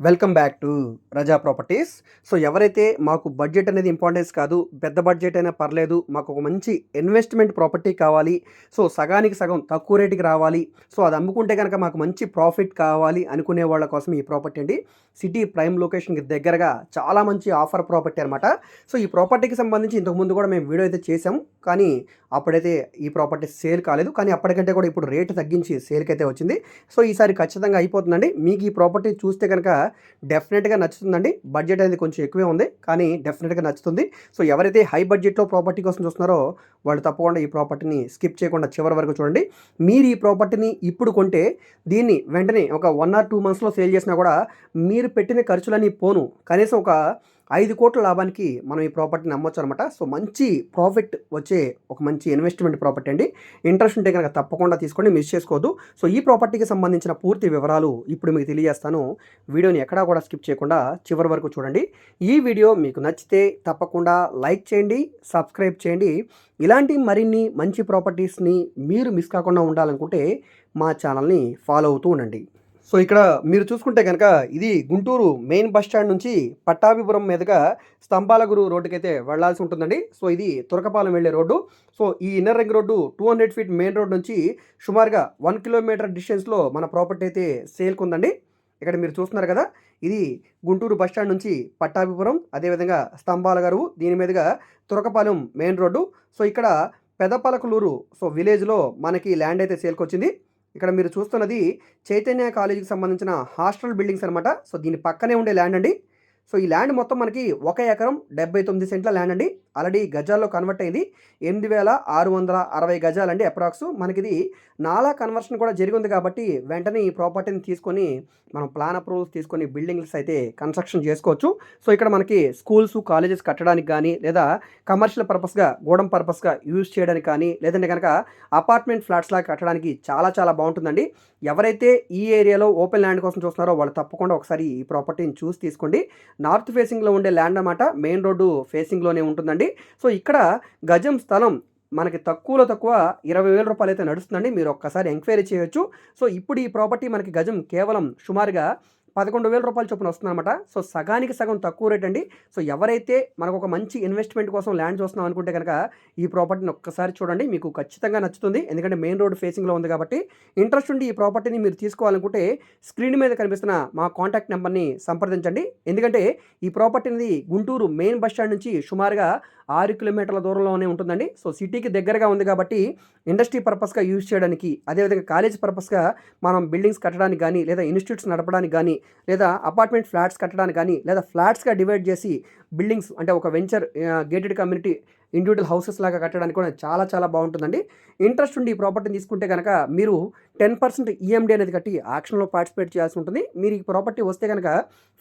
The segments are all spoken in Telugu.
Welcome back to Raza properties. So ఎవరైతే మాకు బడ్జెట్ అనేది ఇంపార్టెన్స్ కాదు పెద్ద బడ్జెట్ అయినా పర్లేదు మాకు ఒక మంచి ఇన్వెస్ట్మెంట్ ప్రాపర్టీ కావాలి సో సగానికి సగం తక్కువ రేటుకి రావాలి సో అది అమ్ముకుంటే కనుక మాకు మంచి ప్రాఫిట్ కావాలి అనుకునే వాళ్ళ కోసం ఈ ప్రాపర్టీ అండి. సిటీ ప్రైమ్ లొకేషన్కి దగ్గరగా చాలా మంచి ఆఫర్ ప్రాపర్టీ అనమాట సో ఈ ప్రాపర్టీకి సంబంధించి ఇంతకుముందు కూడా మేము వీడియో అయితే చేసాం కానీ అప్పుడైతే ఈ ప్రాపర్టీ సేల్ కాలేదు కానీ అప్పటికంటే కూడా ఇప్పుడు రేటు తగ్గించి సేల్కి అయితే వచ్చింది. సో ఈసారి ఖచ్చితంగా అయిపోతుందండి. మీకు ఈ ప్రాపర్టీ చూస్తే కనుక డెఫినెట్గా నచ్చుతుందండి. బడ్జెట్ అనేది కొంచెం ఎక్కువే ఉంది కానీ డెఫినెట్గా నచ్చుతుంది. సో ఎవరైతే హై బడ్జెట్లో ప్రాపర్టీ కోసం చూస్తున్నారో వాళ్ళు తప్పకుండా ఈ ప్రాపర్టీని స్కిప్ చేయకుండా చివరి వరకు చూడండి. మీరు ఈ ప్రాపర్టీని ఇప్పుడు కొంటే దీన్ని వెంటనే ఒక వన్ ఆర్ టూ మంత్స్లో సేల్ చేసినా కూడా మీరు పెట్టిన ఖర్చులన్నీ పోను. కనీసం ఒక ఐదు కోట్ల లాభానికి మనం ఈ ప్రాపర్టీని అమ్మొచ్చు అనమాట సో మంచి ప్రాఫిట్ వచ్చే ఒక మంచి ఇన్వెస్ట్మెంట్ ప్రాపర్టీ అండి. ఇంట్రెస్ట్ ఉంటే కనుక తప్పకుండా తీసుకోండి మిస్ చేసుకోవద్దు. సో ఈ ప్రాపర్టీకి సంబంధించిన పూర్తి వివరాలు ఇప్పుడు మీకు తెలియజేస్తాను. వీడియోని ఎక్కడా కూడా స్కిప్ చేయకుండా చివరి వరకు చూడండి. ఈ వీడియో మీకు నచ్చితే తప్పకుండా లైక్ చేయండి సబ్స్క్రైబ్ చేయండి. ఇలాంటి మరిన్ని మంచి ప్రాపర్టీస్ని మీరు మిస్ కాకుండా ఉండాలనుకుంటే మా ఛానల్ని ఫాలో అవుతూ ఉండండి. సో ఇక్కడ మీరు చూసుకుంటే కనుక ఇది గుంటూరు మెయిన్ బస్ స్టాండ్ నుంచి పట్టాభిపురం మీదుగా స్తంభాలగురు రోడ్డుకైతే అయితే వెళ్ళాల్సి ఉంటుందండి. సో ఇది తురకపాలెం వెళ్ళే రోడ్డు. సో ఈ inner ring road two hundred feet main road నుంచి సుమారుగా వన్ కిలోమీటర్ డిస్టెన్స్లో మన ప్రాపర్టీ అయితే సేల్కి ఉందండి ఇక్కడ మీరు చూస్తున్నారు కదా ఇది గుంటూరు బస్ స్టాండ్ నుంచి పట్టాభిపురం అదేవిధంగా స్తంభాలగారు దీని మీదుగా తురకపాలెం మెయిన్ రోడ్డు. సో ఇక్కడ పెదపలకలూరు సో విలేజ్లో మనకి ల్యాండ్ అయితే సేల్కొచ్చింది. ఇక్కడ మీరు చూస్తున్నది చైతన్య కాలేజీకి సంబంధించిన హాస్టల్ బిల్డింగ్స్ అనమాట సో దీని పక్కనే ఉండే ల్యాండ్ అండి. సో ఈ ల్యాండ్ మొత్తం మనకి ఒక ఎకరం డెబ్బై తొమ్మిది సెంట్ల ల్యాండ్ అండి. ఆల్రెడీ గజాల్లో కన్వర్ట్ అయింది. ఎనిమిది వేల ఆరు వందల అరవై గజాలండి అప్రాక్స్ మనకిది నాలా కన్వర్షన్ కూడా జరిగింది కాబట్టి వెంటనే ఈ ప్రాపర్టీని తీసుకొని మనం ప్లాన్ అప్రూవల్స్ తీసుకొని బిల్డింగ్స్ అయితే కన్స్ట్రక్షన్ చేసుకోవచ్చు. సో ఇక్కడ మనకి స్కూల్స్ కాలేజెస్ కట్టడానికి కానీ లేదా కమర్షియల్ పర్పస్గా గోడం పర్పస్గా యూజ్ చేయడానికి కానీ లేదంటే కనుక అపార్ట్మెంట్ ఫ్లాట్స్ లాగా కట్టడానికి చాలా చాలా బాగుంటుందండి. ఎవరైతే ఈ ఏరియాలో ఓపెన్ ల్యాండ్ కోసం చూస్తున్నారో వాళ్ళు తప్పకుండా ఒకసారి ఈ ప్రాపర్టీని చూసి తీసుకోండి. నార్త్ ఫేసింగ్లో ఉండే ల్యాండ్ అనమాట మెయిన్ రోడ్డు ఫేసింగ్లోనే ఉంటుందండి. సో ఇక్కడ గజం స్థలం మనకి తక్కువలో తక్కువ ఇరవై వేల రూపాయలు అయితే నడుస్తుందండి. మీరు ఒక్కసారి ఎంక్వైరీ చేయొచ్చు. సో ఇప్పుడు ఈ ప్రాపర్టీ మనకి గజం కేవలం సుమారుగా పదకొండు వేల రూపాయల చొప్పున వస్తుందన్నమాట. సో సగానికి సగం తక్కువ రేట్ అండి. సో ఎవరైతే మనకు ఒక మంచి ఇన్వెస్ట్మెంట్ కోసం ల్యాండ్ చూస్తున్నాం అనుకుంటే కనుక ఈ ప్రాపర్టీని ఒక్కసారి చూడండి. మీకు ఖచ్చితంగా నచ్చుతుంది. ఎందుకంటే మెయిన్ రోడ్ ఫేసింగ్లో ఉంది కాబట్టి ఇంట్రెస్ట్ ఉండి ఈ ప్రాపర్టీని మీరు తీసుకోవాలనుకుంటే స్క్రీన్ మీద కనిపిస్తున్న మా కాంటాక్ట్ నెంబర్ని సంప్రదించండి. ఎందుకంటే ఈ ప్రాపర్టీ అనేది గుంటూరు మెయిన్ బస్ స్టాండ్ నుంచి సుమారుగా ఆరు కిలోమీటర్ల దూరంలోనే ఉంటుందండి. సో సిటీకి దగ్గరగా ఉంది కాబట్టి ఇండస్ట్రీ పర్పస్గా యూజ్ చేయడానికి అదేవిధంగా కాలేజ్ పర్పస్గా మనం బిల్డింగ్స్ కట్టడానికి కానీ లేదా ఇన్స్టిట్యూట్స్ నడపడానికి కానీ లేదా అపార్ట్మెంట్ ఫ్లాట్స్ కట్టడానికి కానీ లేదా ఫ్లాట్స్గా డివైడ్ చేసి బిల్డింగ్స్ అంటే ఒక venture gated community individual houses లాగా కట్టడానికి కూడా చాలా చాలా బాగుంటుందండి. ఇంట్రెస్ట్ ఉండి ఈ ప్రాపర్టీని తీసుకుంటే కనుక మీరు టెన్ పర్సెంట్ ఈఎండి అనేది కట్టి ఆక్షన్లో పార్టిసిపేట్ చేయాల్సి ఉంటుంది. మీరు ఈ ప్రాపర్టీ వస్తే కనుక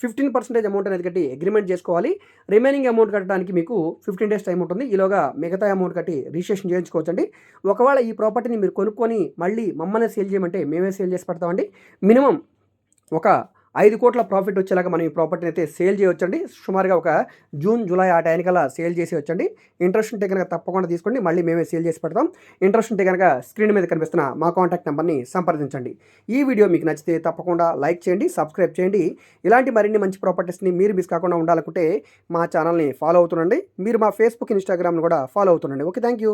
ఫిఫ్టీన్ పర్సెంటేజ్ అమౌంట్ అనేది కట్టి అగ్రిమెంట్ చేసుకోవాలి. రిమైనింగ్ అమౌంట్ కట్టడానికి మీకు ఫిఫ్టీన్ డేస్ టైం ఉంటుంది. ఈలోగా మిగతా అమౌంట్ కట్టి రిజిస్ట్రేషన్ చేయించుకోవచ్చండి. ఒకవేళ ఈ ప్రాపర్టీని మీరు కొనుక్కొని మళ్ళీ మమ్మల్ని సేల్ చేయమంటే మేమే సేల్ చేసి పెడతామండి. మినిమం ఒక ఐదు కోట్ల ప్రాఫిట్ వచ్చేలాగా మనం ఈ ప్రాపర్టీని అయితే సేల్ చేయొచ్చండి సుమారుగా ఒక జూన్ జూలై ఆ టైంకల్లా సేల్ చేసి వచ్చండి. ఇంట్రెస్ట్ ఉంటే కనుక తప్పకుండా తీసుకోండి. మళ్ళీ మేమే సేల్ చేసి పెడతాం. ఇంట్రెస్ట్ ఉంటే కనుక స్క్రీన్ మీద కనిపిస్తున్న మా కాంటాక్ట్ నెంబర్ని సంప్రదించండి. ఈ వీడియో మీకు నచ్చితే తప్పకుండా లైక్ చేయండి సబ్స్క్రైబ్ చేయండి. ఇలాంటి మరిన్ని మంచి ప్రాపర్టీస్ని మీరు మిస్ కాకుండా ఉండాలనుకుంటే మా ఛానల్ని ఫాలో అవుతుండండి. మీరు మా ఫేస్బుక్ ఇన్స్టాగ్రామ్ని కూడా ఫాలో అవుతుండండి. Okay thank you.